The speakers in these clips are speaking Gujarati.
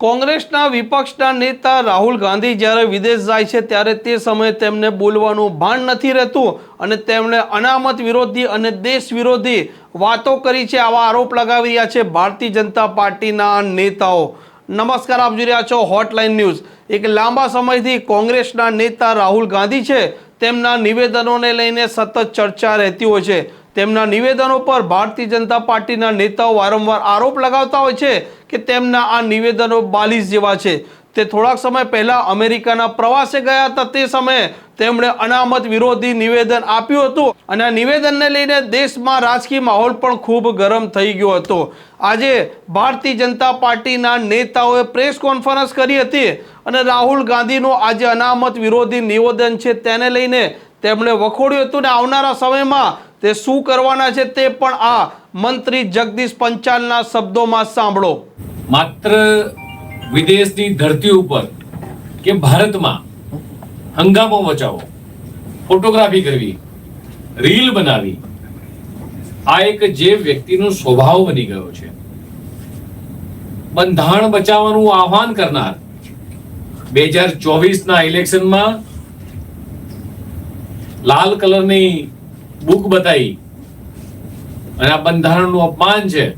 કોંગ્રેસના વિપક્ષના નેતા રાહુલ ગાંધી જ્યારે વિદેશ જાય છે ત્યારે તે સમયે તેમને બોલવાનું ભાન નથી રહેતું અને તેમણે અનામત વિરોધી અને દેશ વિરોધી વાતો કરી છે, આવા આરોપ લગાવી રહ્યા છે ભારતીય જનતા પાર્ટીના નેતાઓ. નમસ્કાર, આપ જોઈ રહ્યા છો હોટલાઇન ન્યૂઝ એક લાંબા સમયથી કોંગ્રેસના નેતા રાહુલ ગાંધી છે, તેમના નિવેદનોને લઈને સતત ચર્ચા રહેતી હોય છે. તેમના નિવેદનો પર ભારતીય જનતા પાર્ટીના નેતાઓ વારંવાર આરોપ લગાવતા હોય છે કે તેમના આ નિવેદનો બાલિશ જેવા છે. તે થોડાક સમય પહેલા અમેરિકાના પ્રવાસે ગયા હતા. તે સમયે તેમણે અનામત વિરોધી નિવેદન આપ્યું હતું અને આ નિવેદનને લઈને દેશમાં રાજકીય માહોલ પણ ખૂબ ગરમ થઈ ગયો હતો. આજે ભારતીય જનતા પાર્ટીના નેતાઓએ પ્રેસ કોન્ફરન્સ કરી હતી અને રાહુલ ગાંધીનું આજે અનામત વિરોધી નિવેદન છે તેને લઈને તેમણે વખોડ્યું હતું ને આવનારા સમયમાં તે શું કરવાના છે તે પણ આ મંત્રી જગદીશ પંચાલના શબ્દોમાં સાંભળો. માત્ર વિદેશની ધરતી ઉપર કે ભારતમાં હંગામો મચાવો, ફોટોગ્રાફી કરવી, રીલ બનાવી, આ એક જે વ્યક્તિનો સ્વભાવ બની ગયો છે. બંધારણ બચાવવાનું આહ્વાન કરનાર બે હજાર ચોવીસના ઇલેક્શનમાં લાલ કલરની બુક બતાવી અને આ બંધારણનું અપમાન છે.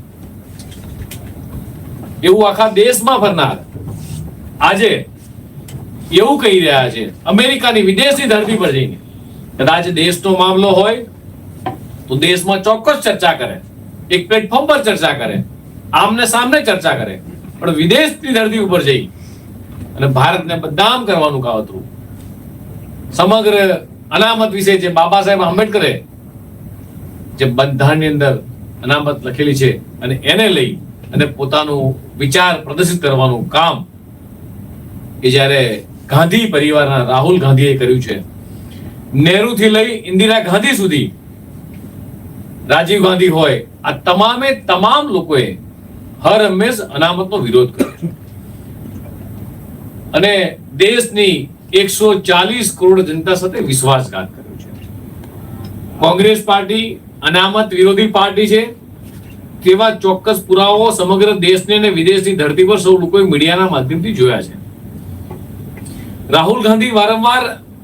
એવું આખા દેશમાં ફરનાર. આજે એવું કહી રહ્યા છે, અમેરિકાની વિદેશની ધરતી પર જઈને. કદાચ દેશનો મામલો હોય, તો દેશમાં ચોક્કસ ચર્ચા કરે. એક પ્લેટફોર્મ પર ચર્ચા કરે. આમને સામને ચર્ચા કરે. પણ વિદેશની ધરતી ઉપર જઈ. અને ભારતને બદનામ કરવાનું કાવતરું. સમગ્ર અનામત વિશે જે બાબા સાહેબ આંબેડકરે જે બંધારણની અંદર અનામત લખેલી છે અને એને લઈ અને પોતાનું વિચાર પ્રદર્શિત કરવાનું કામ એ જ્યારે ગાંધી પરિવારના રાહુલ ગાંધીએ કર્યું છે, નહેરુથી લઈ ઇન્દિરા ગાંધી સુધી રાજીવ ગાંધી હોય, આ તમામે તમામ લોકોએ હર હંમેશ અનામતનો વિરોધ કર્યો અને દેશની એકસો ચાલીસ કરોડ જનતા સાથે વિશ્વાસઘાત કર્યો છે. કોંગ્રેસ પાર્ટી અનામત વિરોધી પાર્ટી છે. તેવા ચોક્કસ પુરાવાઓ સમગ્ર દેશને અને વિદેશની ધરતી પર સૌ લોકોએ મીડિયાના માધ્યમથી જોયા છે. રાહુલ ગાંધી વારંવાર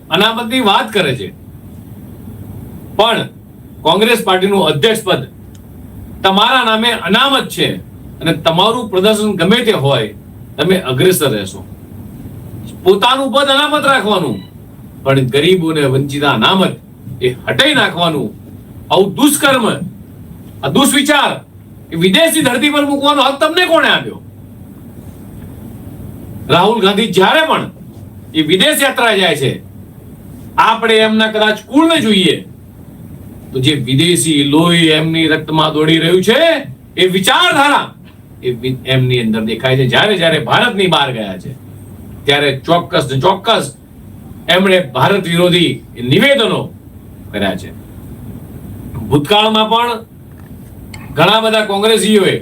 અનામતની વાત કરે છે. પણ કોંગ્રેસ પાર્ટીનું અધ્યક્ષ પદ તમારા નામે અનામત છે અને તમારું પ્રદર્શન ગમે તે હોય, તમે અગ્રેસર રહેશો. પોતાનું પદ અનામત રાખવાનું. પણ ગરીબોને વંચિતા અનામત એ હટાઈ નાખવાનું. આવું દુષ્કર્મ, આ દુષ્વિચાર એ વિદેશી ધરતી પર મૂકવાનો હક તમને કોણે આપ્યો? રાહુલ ગાંધી જ્યારે પણ એ વિદેશ યાત્રા જાય છે, આપણે એમના કદાચ કુળને જોઈએ. તો જે વિદેશી લોહી એમની રક્તમાં દોડી રહ્યું છે, એ વિચારધારા એ એમની અંદર દેખાય છે. જ્યારે જ્યારે ભારતની બહાર ગયા છે. ત્યારે ચોક્કસ ચોક્કસ એમણે ભારત વિરોધી નિવેદનો કર્યા છે. ભૂતકાળમાં પણ ઘણા બધા કોંગ્રેસીઓએ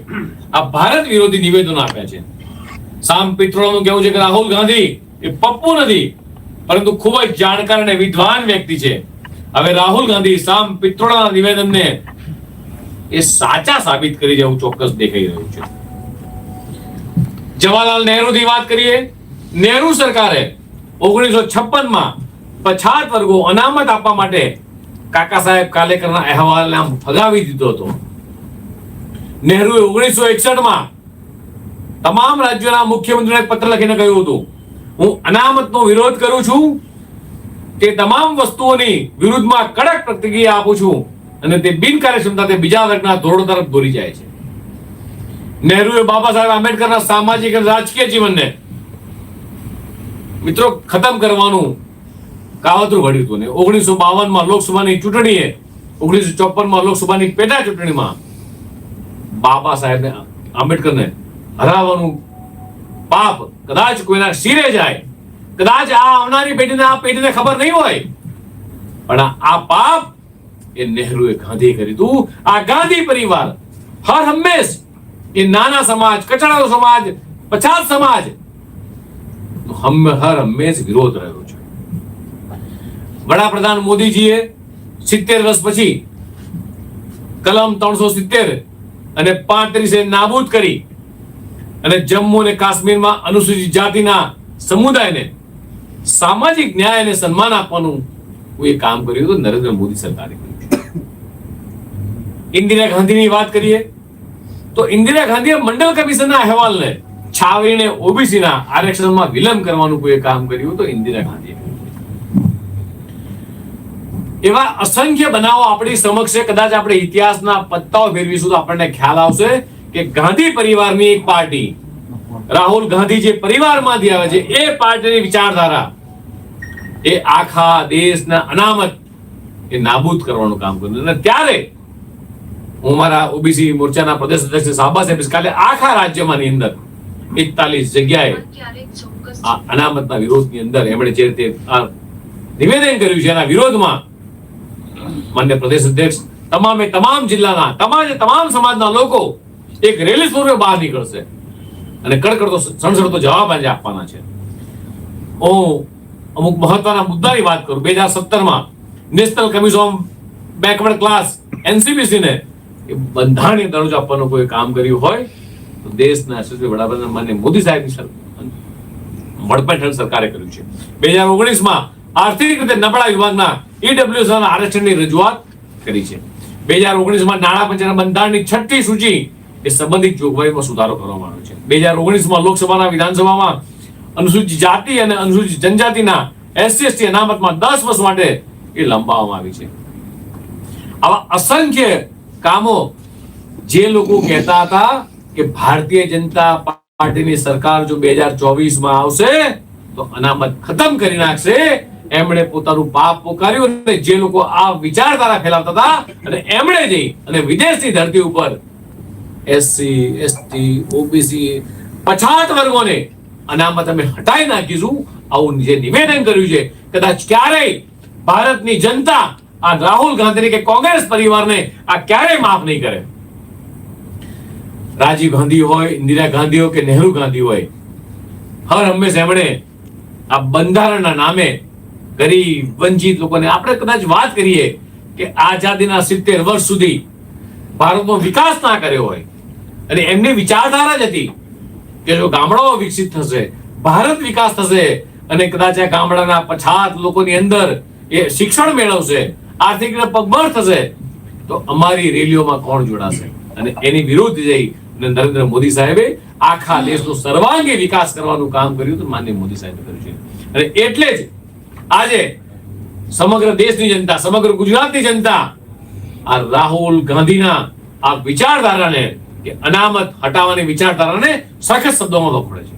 આ ભારત વિરોધી નિવેદનો આપ્યા છે. સામ પિત્રોનું કહેવું છે કે રાહુલ ગાંધી એ પપ્પુ નથી, પરંતુ ખૂબ જ જાણકાર અને વિદ્વાન વ્યક્તિ છે. હવે રાહુલ ગાંધી સામ પિત્રોડાના નિવેદનને એ સાચા સાબિત કરી જવું ચોક્કસ દેખાઈ રહ્યું છે. જવાહરલાલ નહેરુની વાત કરીએ નહેરુ સરકારે ઓગણીસો છપ્પનમાં પછાત વર્ગો અનામત આપવા માટે કાકા સાહેબ કાલેકરના અહેવાલને ફગાવી દીધો હતો. નહેરુએ ઓગણીસો એકસઠમાં તમામ રાજ્યોના મુખ્યમંત્રીને પત્ર લખીને કહ્યું હતું, હું અનામતનો વિરોધ કરું છું, તે તમામ વસ્તુઓની વિરુદ્ધમાં કડક પ્રતિક્રિયા આપું છું અને તે બિનકાર્યક્ષમતા તે બીજા વર્ગના ધોરણો તરફ દોરી જાય છે. નહેરુએ બાબા સાહેબ આંબેડકરના સામાજિક અને રાજકીય જીવનને મિત્રો, ખતમ કરવાનું કાવતરું ઘડ્યું હતું ને. ઓગણીસો બાવનમાં લોકસભાની ચૂંટણીએ ઓગણીસો ચોપનમાં લોકસભાની પેટા ચૂંટણીમાં બાબા સાહેબને આંબેડકરને હરાવવાનું પાપ કદાચ કોઈના શિરે જાય, કદાચ આ આવનારી પેઢીને, આ પેઢીને ખબર નહીં હોય. પણ આ- પાપ એ નહેરુએ ગાંધી કરી હતું આ ગાંધી પરિવાર હર હંમેશ એ નાના સમાજ કચડાનો સમાજ, પછાત સમાજ હર હંમેશ વિરોધ રહ્યો છે. વડાપ્રધાન મોદીજીએ સિત્તેર વર્ષ પછી કલમ ત્રણસો સિત્તેર અને પાંત્રીસે નાબૂદ કરી અને જમ્મુ અને કાશ્મીરમાં અનુસૂચિત જાતિના સમુદાયને સામાજિક ન્યાય અને સન્માન આપવાનું એ કામ કર્યું હતું નરેન્દ્ર મોદી સરકારે કર્યું ઇન્દિરા ગાંધીની વાત કરીએ, તો ઇન્દિરા ગાંધીએ મંડળ કમિશનના અહેવાલને છાવરીને ઓબીસીના આરક્ષણમાં વિલંબ કરવાનું કોઈ કામ કર્યું તો ઇન્દિરા ગાંધી એવા અસંખ્ય બનાવો આપણી સમક્ષ કદાચ આપણે ઇતિહાસના પત્તાઓ ફેરવીશું તો આપણને ખ્યાલ આવશે કે ગાંધી પરિવારની એક પાર્ટી, રાહુલ ગાંધી જે પરિવારમાંથી આવે છે, એ પાર્ટીની વિચારધારા, એ આખા દેશના અનામત એ નાબૂદ કરવાનું કામ કર્યું અને ત્યારે હું મારા ઓબીસી મોરચાના પ્રદેશ અધ્યક્ષ શાબાશ આપીશ. કાલે આખા રાજ્યમાંની અંદર એકતાલીસ જગ્યાએ આ અનામતના વિરોધની અંદર એમણે જે રીતે આ નિવેદન કર્યું છે એના વિરોધમાં માન્ય પ્રદેશ અધ્યક્ષ, તમામે તમામ જિલ્લાના, તમામ તમામ સમાજના લોકો એક રેલી સ્વરૂપે બહાર નીકળશે અને કડકડતો સણસડતો જવાબ આજે આપવાના છે. હું અમુક મહત્વના મુદ્દાની વાત કરું. બે હજાર સત્તરમાં national commission of backward class એનસીબીસીને બંધારણીય દરજ્જો આપવાનું કોઈ કામ કર્યું હોય દેશના યશસ્વી વડાપ્રધાન માન્ય મોદી સાહેબની વડપણ હેઠળ સરકારે કર્યું છે. બે હજાર ઓગણીસમાં આર્થિક રીતે નબળા વિભાગના ઈડબ્લ્યુએસ આરક્ષણની રજૂઆત કરી છે. બે હજાર ઓગણીસમાં નાણાં પંચના બંધારણની છઠ્ઠી સૂચિ એ સંબંધિત જોગવાઈમાં સુધારો કરવામાં આવ્યો છે. બે હજાર ઓગણીસમાં લોકસભાના વિધાનસભામાં અનુસૂચિત જાતિ અને અનુસૂચિત જનજાતિના એસસી એસટી અનામતમાં દસ વર્ષ માટે એ લંબાવવામાં આવી છે. આવા અસંખ્ય કામો જે લોકો કહેતા હતા કે ભારતીય જનતા પાર્ટીની સરકાર જો બે હજાર ચોવીસમાં આવશે, તો અનામત ખતમ કરી નાખશે. એમણે પોતાનું પાપ પોકાર્યું અને જે લોકો આ વિચારધારા ફેલાવતા હતા અને એમણે જઈ અને વિદેશની ધરતી ઉપર એસસી, એસટી, ઓબીસી પછાત વર્ગોને અનામત અમે હટાવી નાખીશું. આવું જે નિવેદન કર્યું છે, કદાચ ક્યારેય ભારતની જનતા આ રાહુલ ગાંધી કે કોંગ્રેસ પરિવારને આ ક્યારેય માફ નહીં કરે. રાજીવ ગાંધી હોય, ઇન્દિરા ગાંધી હોય કે નહેરુ ગાંધી હોય, હર હંમેશ એમણે આ બંધારણના નામે ગરીબ, વંચિત લોકોને આપણે કદાચ વાત કરીએ કે આઝાદીના સિત્તેર વર્ષ સુધી ભારતનો વિકાસ ના કર્યો હોય. અને એમની વિચારધારા જ હતી કે જો ગામડાઓ વિકસિત થશે, ભારત વિકાસ થશે, અને કદાચ આ ગામડાના પછાત લોકોની અંદર એ શિક્ષણ મેળવશે, આર્થિક રીતે પગભર થશે, તો અમારી રેલીઓમાં કોણ જોડાશે? અને એની વિરુદ્ધ જઈ નરેન્દ્ર મોદી સાહેબે આખા દેશનો સર્વાંગી વિકાસ કરવાનું કામ કર્યું તો માન્ય મોદી સાહેબે કર્યું છે. અને એટલે જ આજે સમગ્ર દેશની જનતા, સમગ્ર ગુજરાતની જનતા આ રાહુલ ગાંધીના આ વિચારધારાને કે અનામત હટાવવાની વિચારધારાને સખત શબ્દોમાં વખોડે છે.